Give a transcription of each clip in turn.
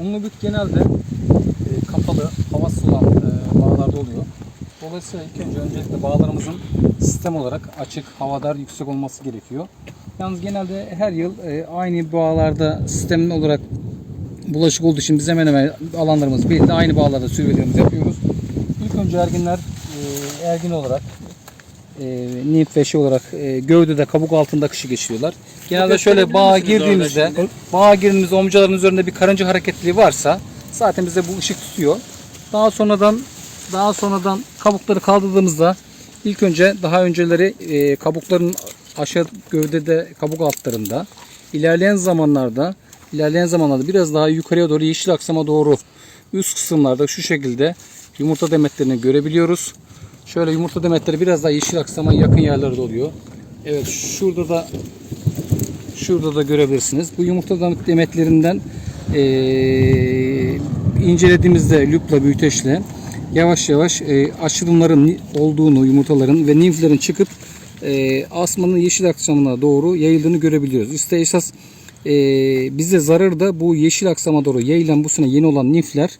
Unlu bit genelde e, kapalı, havasız olan e, bağlarda oluyor. Dolayısıyla ilk önce öncelikle bağlarımızın sistem olarak açık, havadar, yüksek olması gerekiyor. Yalnız genelde her yıl e, aynı bağlarda sistem olarak bulaşık olduğu için biz hemen hemen alanlarımız belli. Aynı bağlarda sürülerimizi yapıyoruz. İlk önce erginler e, ergin olarak e, nimf ve şey olarak e, gövdede kabuk altında kışı geçiriyorlar. Genelde şöyle bağa girdiğimizde bağa girdiğimizde omcaların üzerinde bir karınca hareketliliği varsa zaten bize bu ışık tutuyor. Daha sonradan daha sonradan kabukları kaldırdığımızda ilk önce daha önceleri e, kabukların aşağı gövdede kabuk altlarında ilerleyen zamanlarda ilerleyen zamanlarda biraz daha yukarıya doğru yeşil aksama doğru üst kısımlarda şu şekilde yumurta demetlerini görebiliyoruz. Şöyle yumurta demetleri biraz daha yeşil aksama yakın yerlerde oluyor. Evet şurada da şurada da görebilirsiniz. Bu yumurta demetlerinden eee incelediğimizde lüpla büyüteçle yavaş yavaş eee, açılımların ni- olduğunu yumurtaların ve nimflerin çıkıp eee, asmanın yeşil aksamına doğru yayıldığını görebiliyoruz. İşte esas eee, bize zararı da bu yeşil aksama doğru yayılan bu sene yeni olan nimfler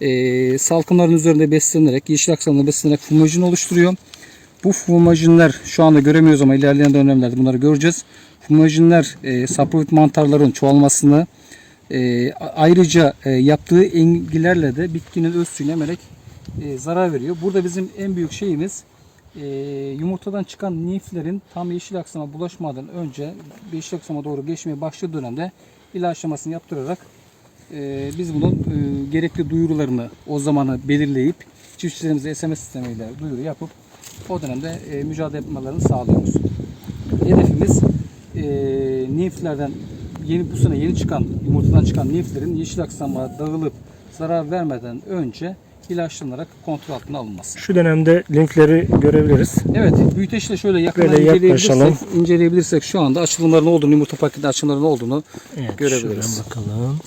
eee salkımların üzerinde beslenerek yeşil aksamda beslenerek fumajin oluşturuyor. Bu fumajinler şu anda göremiyoruz ama ilerleyen dönemlerde bunları göreceğiz. Fumajinler e, saprovit mantarların çoğalmasını e, ayrıca e, yaptığı engilerle de bitkinin öz suyunu emerek e, zarar veriyor. Burada bizim en büyük şeyimiz e, yumurtadan çıkan niflerin tam yeşil aksama bulaşmadan önce yeşil aksama doğru geçmeye başladığı dönemde ilaçlamasını yaptırarak e, biz bunun e, gerekli duyurularını o zamanı belirleyip çiftçilerimize SMS sistemiyle duyuru yapıp o dönemde e, mücadele etmelerini sağlıyoruz. Hedefimiz e, yeni bu sene yeni çıkan yumurtadan çıkan niflerin yeşil aksama dağılıp zarar vermeden önce ilaçlanarak kontrol altına alınması. Şu dönemde linkleri görebiliriz. Evet, büyüteçle şöyle yakından Böyle inceleyebilirsek, inceleyebilirsek şu anda açılımların olduğunu, yumurta paketinin açılımların olduğunu Evet, görebiliriz. şuradan bakalım.